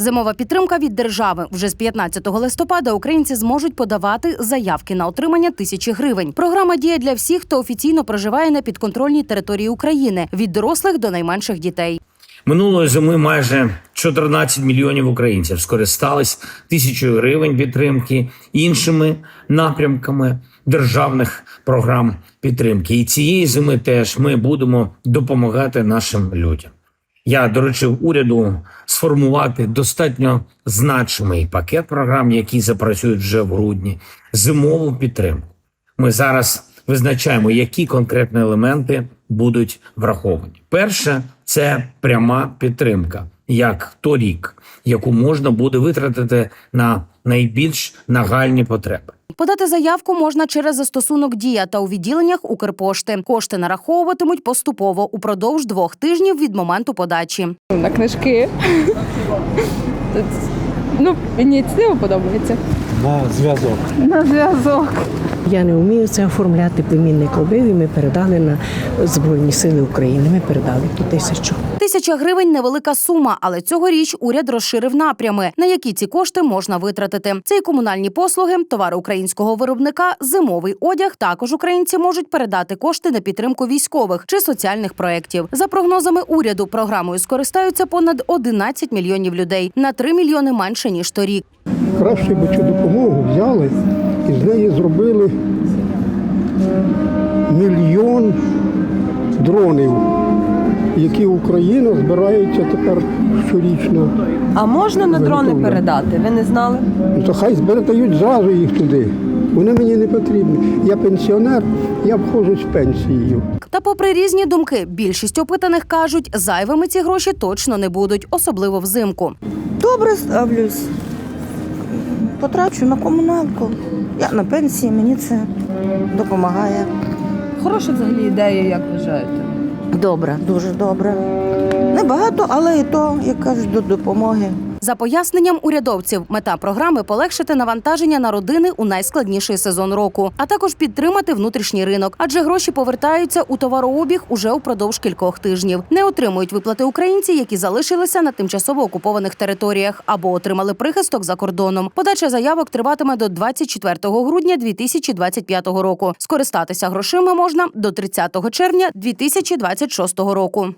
Зимова підтримка від держави вже з 15 листопада українці зможуть подавати заявки на отримання тисячі гривень. Програма діє для всіх, хто офіційно проживає на підконтрольній території України від дорослих до найменших дітей. Минулої зими майже 14 мільйонів українців скористались тисячою гривень підтримки іншими напрямками державних програм підтримки. І цієї зими теж ми будемо допомагати нашим людям. Я доручив уряду сформувати достатньо значимий пакет програм, які запрацюють вже в грудні, зимову підтримку. Ми зараз визначаємо, які конкретні елементи будуть враховані. Перше це пряма підтримка, як торік, яку можна буде витратити на найбільш нагальні потреби. Подати заявку можна через застосунок Дія та у відділеннях Укрпошти. Кошти нараховуватимуть поступово упродовж двох тижнів від моменту подачі. на книжки. Ну, ініціатива подобається. на зв'язок. На зв'язок. Я не вмію це оформляти. Племінник робив і ми передали на Збройні Сили України. Ми передали по тисячу. Тисяча гривень невелика сума, але цьогоріч уряд розширив напрями, на які ці кошти можна витратити. Це і комунальні послуги, товари українського виробника, зимовий одяг. Також українці можуть передати кошти на підтримку військових чи соціальних проєктів. За прогнозами уряду, програмою скористаються понад 11 мільйонів людей на 3 мільйони менше ніж торік. Краще би цю допомогу взяли і з неї зробили мільйон дронів, які Україна збирається тепер щорічно. А можна на дрони передати? Ви не знали? Ну, То хай збирають зразу їх туди. Вони мені не потрібні. Я пенсіонер, я обходжусь пенсією. Та, попри різні думки, більшість опитаних кажуть, зайвими ці гроші точно не будуть, особливо взимку. Добре ставлюсь. Потрачу на комуналку. Я на пенсії, мені це допомагає. Хороша взагалі ідея, як вважаєте? Добре, дуже добре. Небагато, але і то, як кажуть, до допомоги. За поясненням урядовців, мета програми полегшити навантаження на родини у найскладніший сезон року, а також підтримати внутрішній ринок, адже гроші повертаються у товарообіг уже упродовж кількох тижнів. Не отримують виплати українці, які залишилися на тимчасово окупованих територіях або отримали прихисток за кордоном. Подача заявок триватиме до 24 грудня 2025 року. Скористатися грошима можна до 30 червня 2026 року.